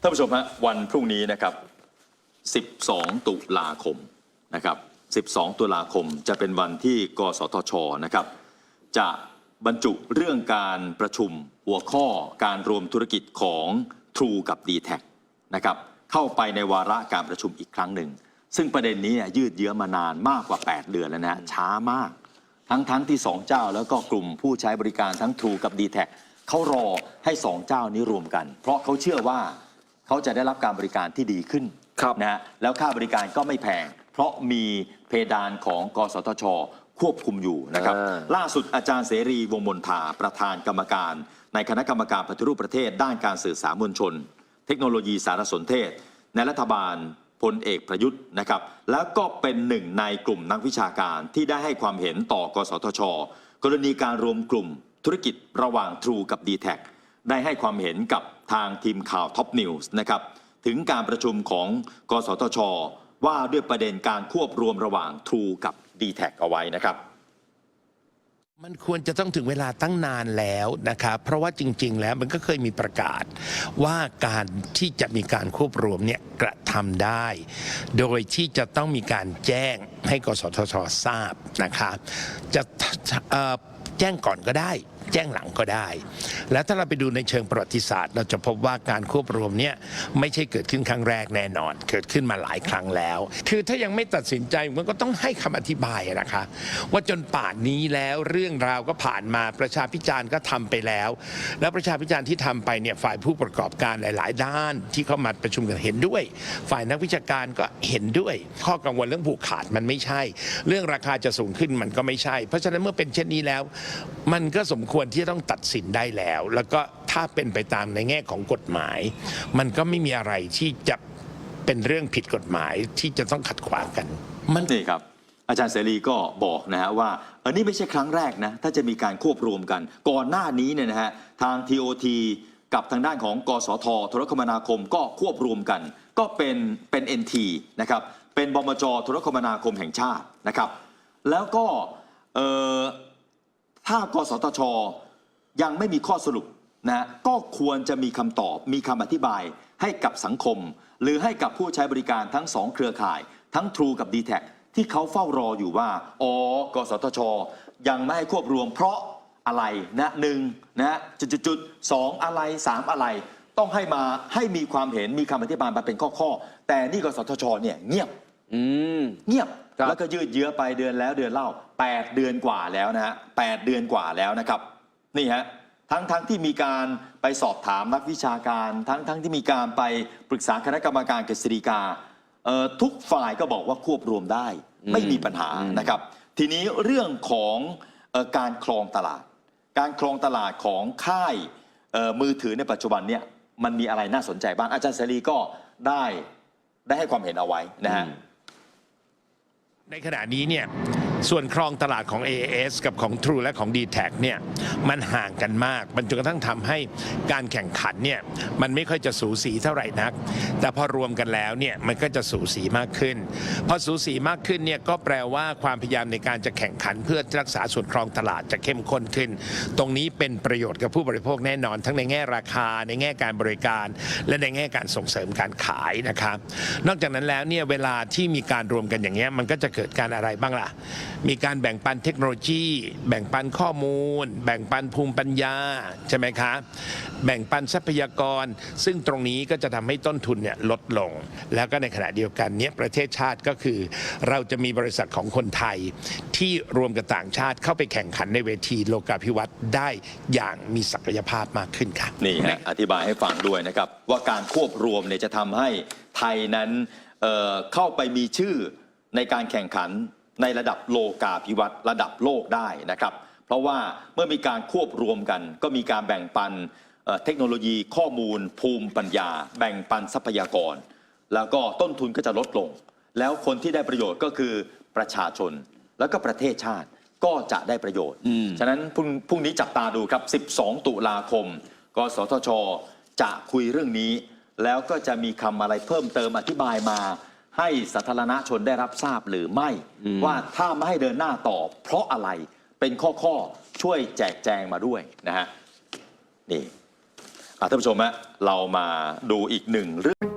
ท่านผู้ชมฮะวันพรุ่งนี้นะครับ 12 ตุลาคมนะครับ 12 ตุลาคมจะเป็นวันที่กสทชนะครับ จะบรรจุเรื่องการประชุมหัวข้อการรวมธุรกิจของ True กับ d t แทนะครับเข้าไปในวาระการประชุมอีกครั้งหนึ่ง ซึ่งประเด็นนี้เนี่ยยืดเยื้อมานานมากกว่า 8 เดือนแล้วนะช้ามาก ทั้งทั้งที่ 2 เจ้าแล้วก็กลุ่มผู้ใช้บริการทั้ง True กับ d t แทเขารอให้ 2 เจ้านี้รวมกัน เพราะเขาเชื่อว่า เขาจะได้รับการบริการที่ดีขึ้นครับ นะฮะแล้วค่าบริการก็ไม่แพง เพราะมีเพดานของกสทช ควบคุมอยู่นะครับ อ่า ล่าสุดอาจารย์เสรีวงศ์มนทาประธานกรรมการ ในคณะกรรมการปฏิรูปประเทศ ด้านการสื่อสารมวลชน เทคโนโลยีสารสนเทศ ในรัฐบาลพลเอกประยุทธ์นะครับ แล้วก็เป็นหนึ่งในกลุ่มนักวิชาการที่ได้ให้ความเห็นต่อกสทช กรณีการรวมกลุ่มธุรกิจระหว่าง True กับ d t แทได้ให้ความเห็นกับ ทางทีมข่าวท็อปนิวส์นะครับถึงการประชุมของกสทช ว่าด้วยประเด็นการควบรวมระหว่าง t r u กับ d t แทเอาไว้นะครับมันควรจะต้องถึงเวลาตั้งนานแล้วนะครับ เพราะว่าจริง ๆ แล้วมันก็เคยมีประกาศ ว่าการที่จะมีการควบรวมเนี่ยกระทำได้ โดยที่จะต้องมีการแจ้งให้กสทชทราบนะคะจะแจ้งก่อนก็ได้ แจ้งหลังก็ได้ แล้วถ้าเราไปดูในเชิงประวัติศาสตร์ เราจะพบว่าการควบรวมเนี่ยไม่ใช่เกิดขึ้นครั้งแรกแน่นอน เกิดขึ้นมาหลายครั้งแล้ว คือถ้ายังไม่ตัดสินใจมันก็ต้องให้คำอธิบายนะคะ ว่าจนป่านนี้แล้วเรื่องราวก็ผ่านมาประชาพิจารณ์ก็ทำไปแล้ว แล้วประชาพิจารณ์ที่ทำไปเนี่ยฝ่ายผู้ประกอบการหลาย ๆ ด้านที่เข้ามาประชุมกันเห็นด้วย ฝ่ายนักวิชาการก็เห็นด้วย ข้อกังวลเรื่องผูกขาดมันไม่ใช่ เรื่องราคาจะสูงขึ้นมันก็ไม่ใช่ เพราะฉะนั้นเมื่อเป็นเช่นนี้แล้ว มันก็สมควรที่จะต้องตัดสินได้แล้ว แล้วก็ถ้าเป็นไปตามในแง่ของกฎหมาย มันก็ไม่มีอะไรที่จะเป็นเรื่องผิดกฎหมายที่จะต้องขัดขวางกัน มันนี่ครับ อาจารย์เสรีก็บอกนะฮะว่าเออนี่ไม่ใช่ครั้งแรกนะ ถ้าจะมีการควบรวมกัน ก่อนหน้านี้เนี่ยนะฮะทาง TOT กับทางด้านของกสทโทรคมนาคมก็ควบรวมกัน ก็เป็นเป็น NT นะครับเป็นบมจโทรคมนาคมแห่งชาตินะครับ แล้วก็เอ่อ ถ้ากสทช ยังไม่มีข้อสรุปนะฮะก็ควรจะมีคำตอบมีคำอธิบายให้กับสังคม หรือให้กับผู้ใช้บริการทั้งสองเครือข่าย ทั้ง True กับ d t แทที่เขาเฝ้ารออยู่ว่าอ๋อกสทช ยังไม่ให้ควบรวมเพราะอะไรนะหนึ่งนะจุดจุดจุดๆๆสองอะไรสามอะไร ต้องให้มาให้มีความเห็นมีคำอธิบายมาเป็นข้อๆแต่นี่กสทชเนี่ยเงียบอืมเงียบครับแล้วก็ยืดเยื้อไปเดือนแล้วเดือนเล่า 8 เดือนกว่าแล้วนะฮะ8เดือนกว่าแล้วนะครับนี่ฮะทั้งทั้งที่มีการไปสอบถามนักวิชาการ ทั้งทั้งที่มีการไปปรึกษาคณะกรรมการกฤษฎีกาเอ่อทุกฝ่ายก็บอกว่าควบรวมได้ไม่มีปัญหานะครับ ทีนี้เรื่องของเอ่อการครองตลาด การครองตลาดของค่ายเอ่อมือถือในปัจจุบันเนี่ยมันมีอะไรน่าสนใจบ้างอาจารย์เสรีก็ได้ได้ให้ความเห็นเอาไว้นะฮะ ในขณะนี้เนี่ยส่วนครองตลาดของ AAS กับของ True และของ d t แทเนี่ยมันห่างกันมาก มันจนกระทั่งทำให้การแข่งขันเนี่ยมันไม่ค่อยจะสูสีเท่าไหร่นัก แต่พอรวมกันแล้วเนี่ยมันก็จะสูสีมากขึ้น พอสูสีมากขึ้นเนี่ยก็แปลว่าความพยายามในการจะแข่งขันเพื่อรักษาส่วนครองตลาดจะเข้มข้นขึ้น ตรงนี้เป็นประโยชน์กับผู้บริโภคแน่นอน ทั้งในแง่ราคาในแง่การบริการ และในแง่การส่งเสริมการขายนะครับนอกจากนั้นแล้วเนี่ยเวลาที่มีการรวมกันอย่างเงี้ยมันก็จะเกิดการอะไรบ้างล่ะ มีการแบ่งปันเทคโนโลยี แบ่งปันข้อมูล แบ่งปันภูมิปัญญาใช่ไหมคะ แบ่งปันทรัพยากร ซึ่งตรงนี้ก็จะทำให้ต้นทุนเนี่ยลดลง แล้วก็ในขณะเดียวกันเนี่ยประเทศชาติก็คือ เราจะมีบริษัทของคนไทย ที่รวมกับต่างชาติเข้าไปแข่งขันในเวทีโลกาภิวัตน์ได้อย่างมีศักยภาพมากขึ้นค่ะนี่ฮะอธิบายให้ฟังด้วยนะครับ ว่าการควบรวมเนี่ยจะทำให้ไทยนั้นเอ่อเข้าไปมีชื่อ ในการแข่งขันในระดับโลกาภิวัตน์ระดับโลกได้นะครับ เพราะว่าเมื่อมีการควบรวมกัน ก็มีการแบ่งปันเอ่อเทคโนโลยีข้อมูล ภูมิปัญญา แบ่งปันทรัพยากร แล้วก็ต้นทุนก็จะลดลง แล้วคนที่ได้ประโยชน์ก็คือประชาชนแล้วก็ประเทศชาติก็จะได้ประโยชน์อืมฉะนั้นพรุ่งพรุ่งนี้จับตาดูครับ 12 ตุลาคม กสทช จะคุยเรื่องนี้ แล้วก็จะมีคำอะไรเพิ่มเติมอธิบายมา ให้สาธารณชนได้รับทราบหรือไม่ ว่าถ้าไม่ให้เดินหน้าต่อ เพราะอะไรเป็นข้อข้อๆช่วยแจกแจงมาด้วยนะฮะนี่อะท่านผู้ชมฮะเรามาดูอีกหนึ่งเรื่อง